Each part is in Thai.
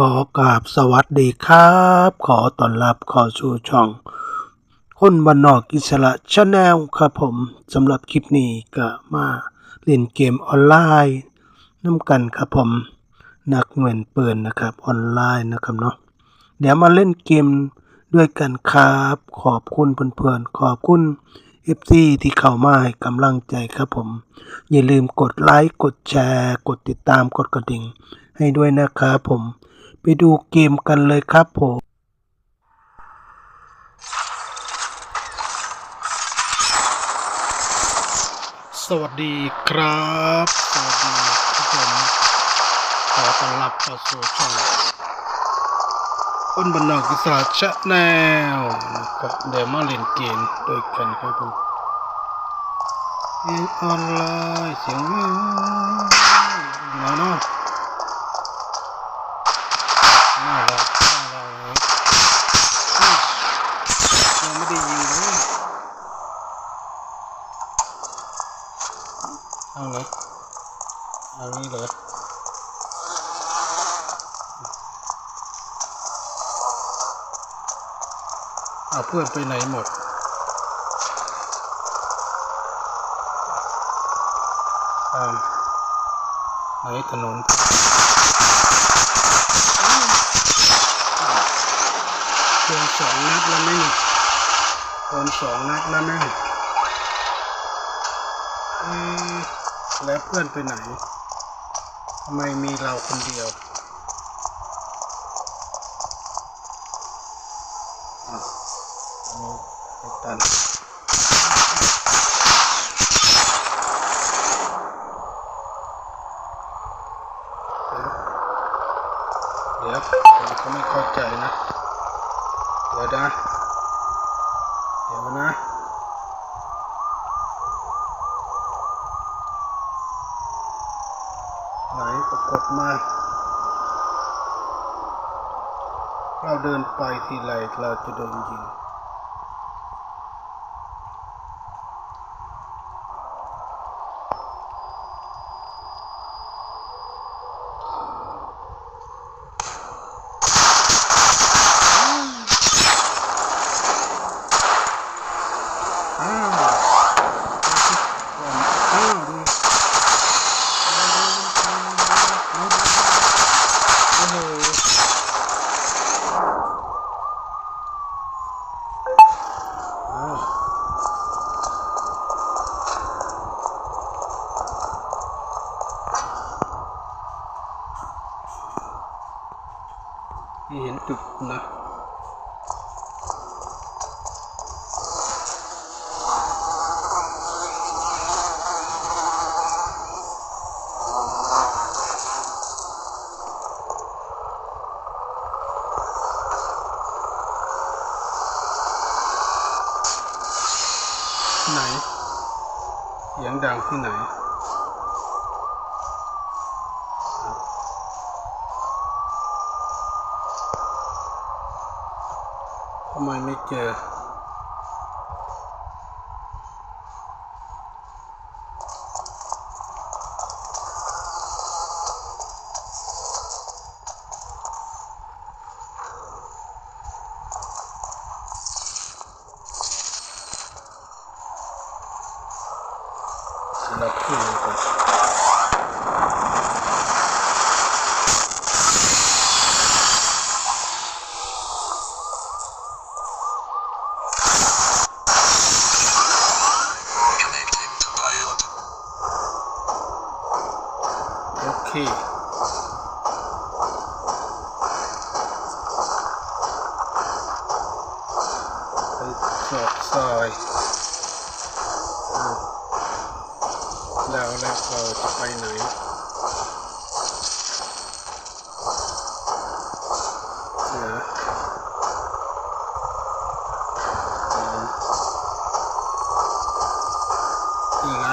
ขอกราบสวัสดีครับ ขอต้อนรับเขอสู่ช่อง คนบ้านนอกอิสระชาแนลครับผมสำหรับคลิปนี้ก็มาเล่นเกมออนไลน์น้ำกันครับผม นักเงินเปินนะครับออนไลน์นะครับเนาะเดี๋ยวมาเล่นเกมด้วยกันครับ ขอบคุณเพื่อนๆขอบคุณ FC ที่เข้ามาให้กำลังใจครับผม อย่าลืมกดไลค์กดแชร์ กดติดตามกดกระดิ่งให้ด้วยนะครับผม ไปดูเกมกันเลยครับผมสวัสดีครับ สวัสดีทุกคนขอต้อนรับเข้าสู่ช่องคนบันนอกอิสระชะแนลนะครับเดี๋ยวมาเล่นเกมด้วยกันครับผมเกมออนไลน์เสียงวิวอยู่ไหนเนาะน่ารักน่ารักอุ๊ยยังไม่ได้ยิงเลย เอาเลย เอานี้เลยเอาเพื่อนไปไหนหมดไหนถนนโดนสองนัดแล้วนี่โดนสองนัดแล้วนี่เอ๊ะแล้วเพื่อนไปไหน ทำไมมีเราคนเดียวอะอันนี้ตัน เดี๋ยวผมก็ไม่เข้าใจนะ เดี๋ยวนะ เดี๋ยวนะ ไหนปรากฏมา เราเดิ นไปทีไรเราจะโดนยิง อ้าวอ้าวดูโอ้โหอ้าว ที่เห็นตึกนะ ไหน เสียงดังที่ไหน ทำไมไม่เจอ เราขึ้นก่อน โอเคไปสอดซอยอ่าแล้วแล้วเราจะไปไหนนะอืมนี่ไง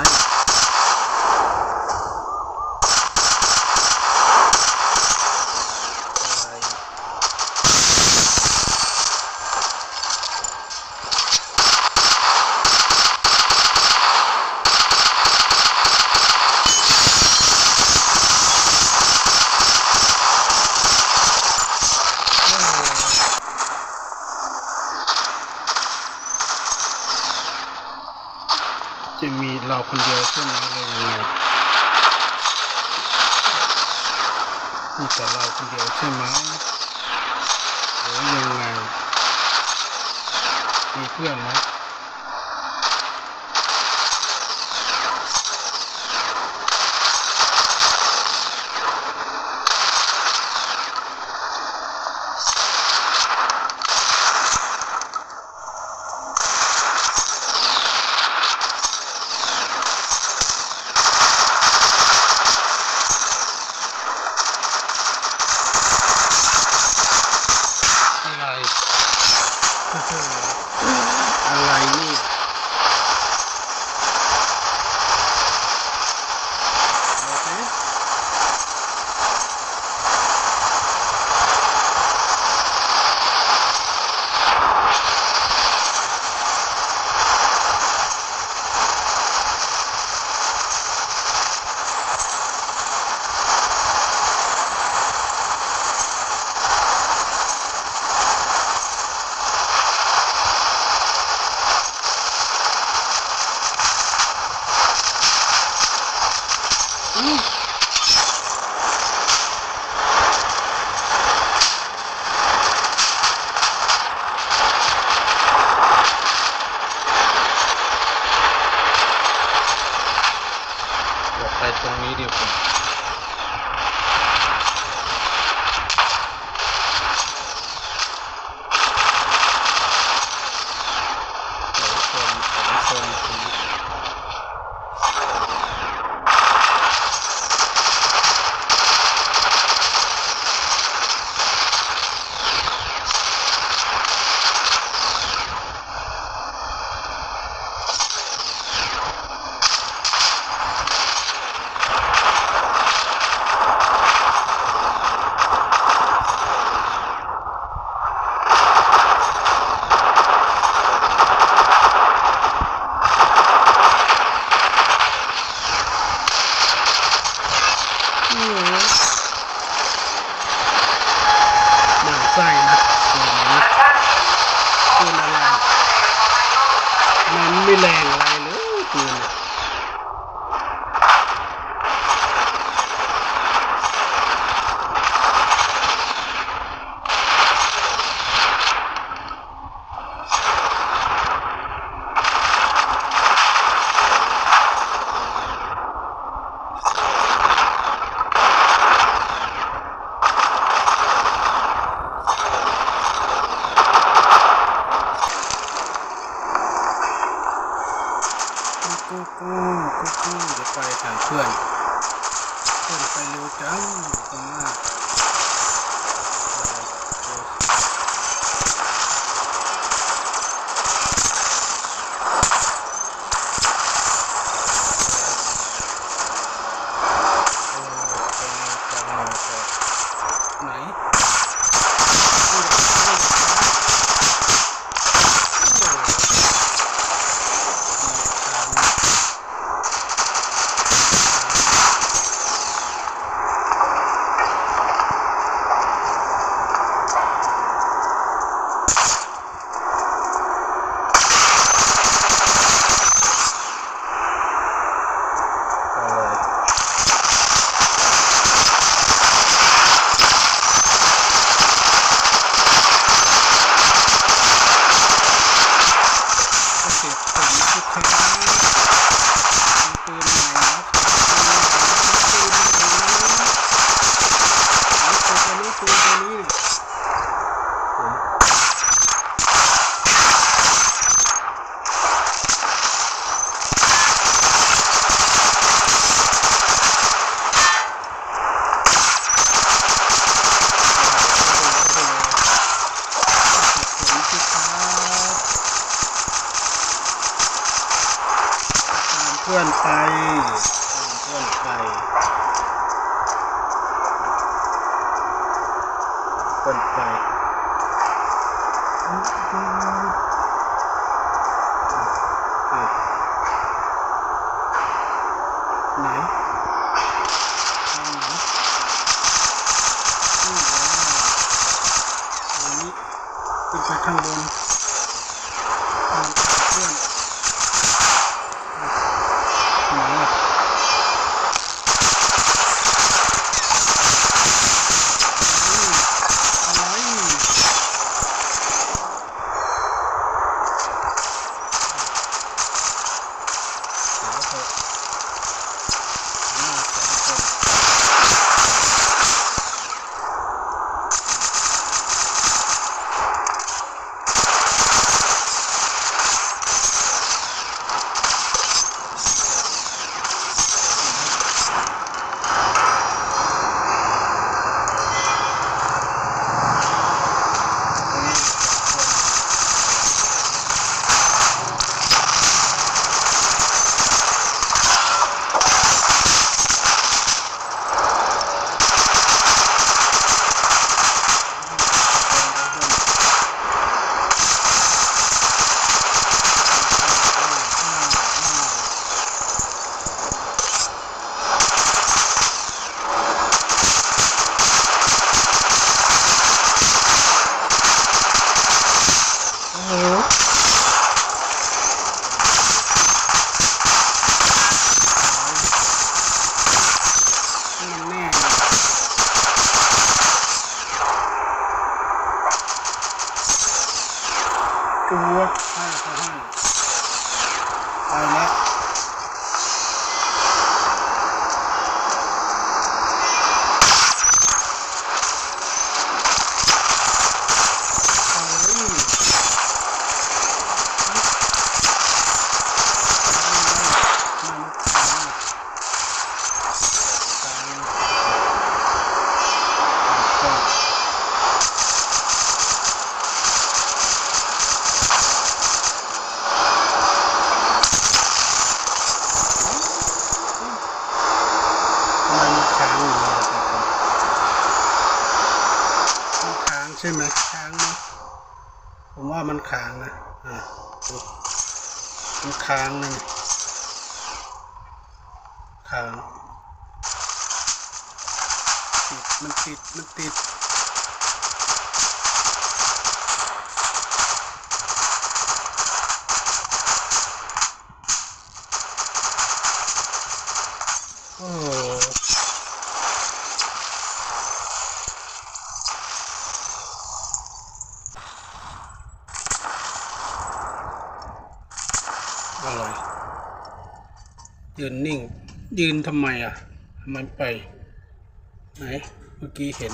อะไร จะมีเราคนเดียวใช่ไหมเลยยังไงมีแต่เรา ค เพื่อนไป ค้างนะเนี่ยค้างติดมันติด มันติด ยืนนิ่ง ยืนทำไมอะทำไมไป ไหน เมื่อกี้เห็น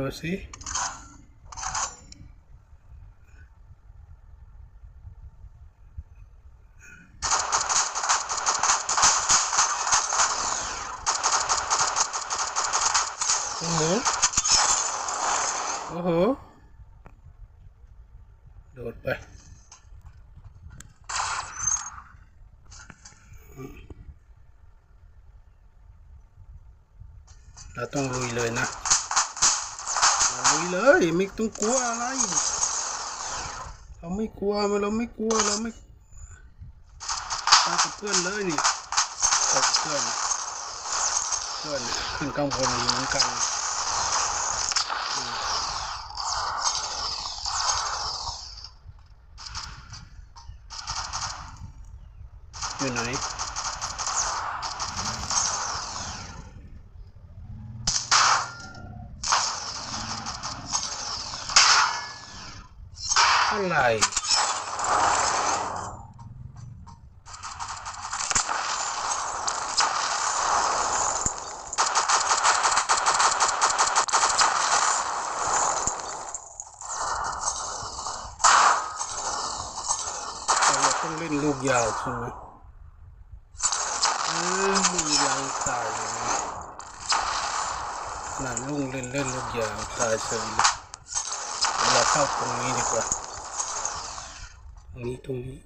ดูสิโอ้โห โอ้โห โดดไป เราต้องลุยเลยนะ ลุยเลยไม่ต้องกลัวอะไร เราไม่กลัวเราไม่กลัวเราไม่ไปกับเพื่อนเลยนี่ไปกับเพื่อนเพื่อนเนี่ยขึ้นข้างบนอยู่เหมือนกันอยู่ไหน อะไร เราต้องเล่นลูกยาวใช่ไหมเออลูกยาวตายเลยน่าลุงเล่นเล่นลูกยาวตายเฉยเวเราเข้าตรงนี้ดีกว่า รงนี้ตรงนี้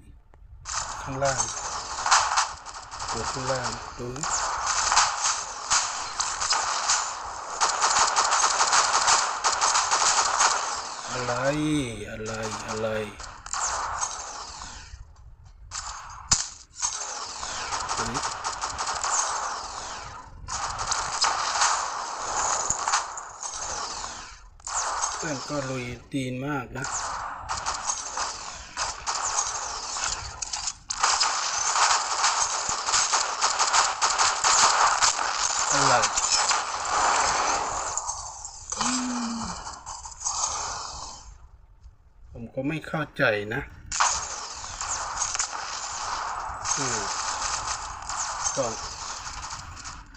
ข้างล่างตัวข้างล่างตรงนี้อะไรอะไรอะไรตรงนี้เพื่อนก็ลุยดีนมากนะ อะไรอืมผมก็ ไม่เข้าใจนะก็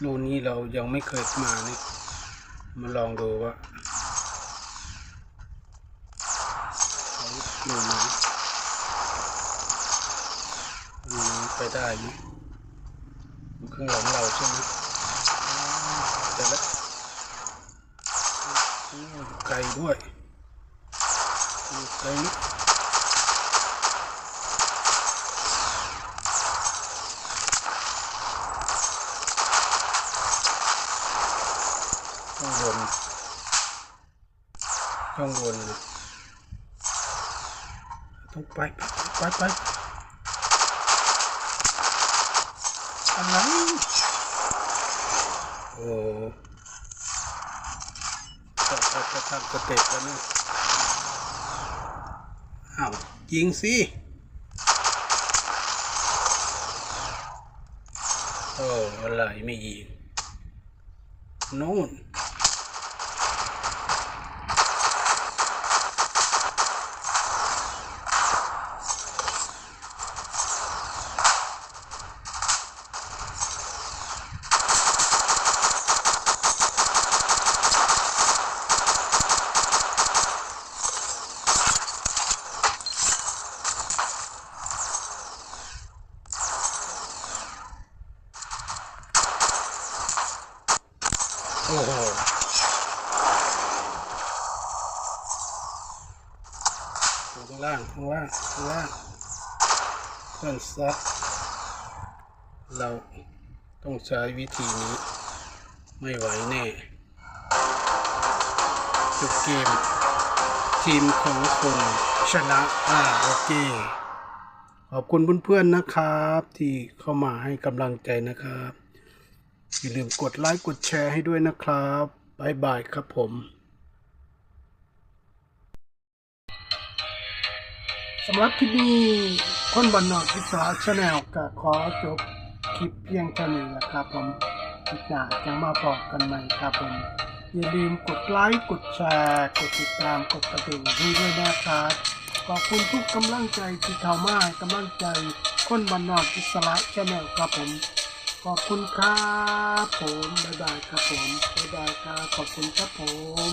รูนี้เรายังไม่เคยมานี่มาลองดูว่าหนูไหมหนูไหมไปได้ไหมอยู่ข้างหลังเราใช่ไหมแต่ละโอ้อยู่ไกลด้วย อยู่ไกลนิดข้างบนข้างบนต้องไปไปไปไปอะไรโอ้ไปไปไปทำสเต็ปแล้วนี่ อ้าวยิงสิโอ้อะไรไม่ยิงนู่น โอ้โหข้างล่างข้างล่างข้างล่างเพื่อนซัดเราต้องใช้วิธีนี้ ไม่ไหวแน่จบเกม ทีมของคุณชนะอ่าโอเคขอบคุณเพื่อนๆนะครับ ที่เข้ามาให้กำลังใจนะครับ อย่าลืมกดไลค์กดแชร์ให้ด้วยนะครับบายบายครับผมสำหรับคลิปนี้คนบันนอกพิศาชาแนลก็ขอจบคลิปเพียงเท่านี้นะครับผมคลิปหน้าจะมาบอกกันใหม่ครับผม อย่าลืมกดไลค์กดแชร์กดติดตามกดกระดิ่งให้ด้วยนะครับขอบคุณทุกกำลังใจที่เข้ามากำลังใจคนบันนอกอิสระชาแนลครับผม ขอบคุณครับผมบ๊ายบายครับผมบ๊ายบายครับขอบคุณครับผม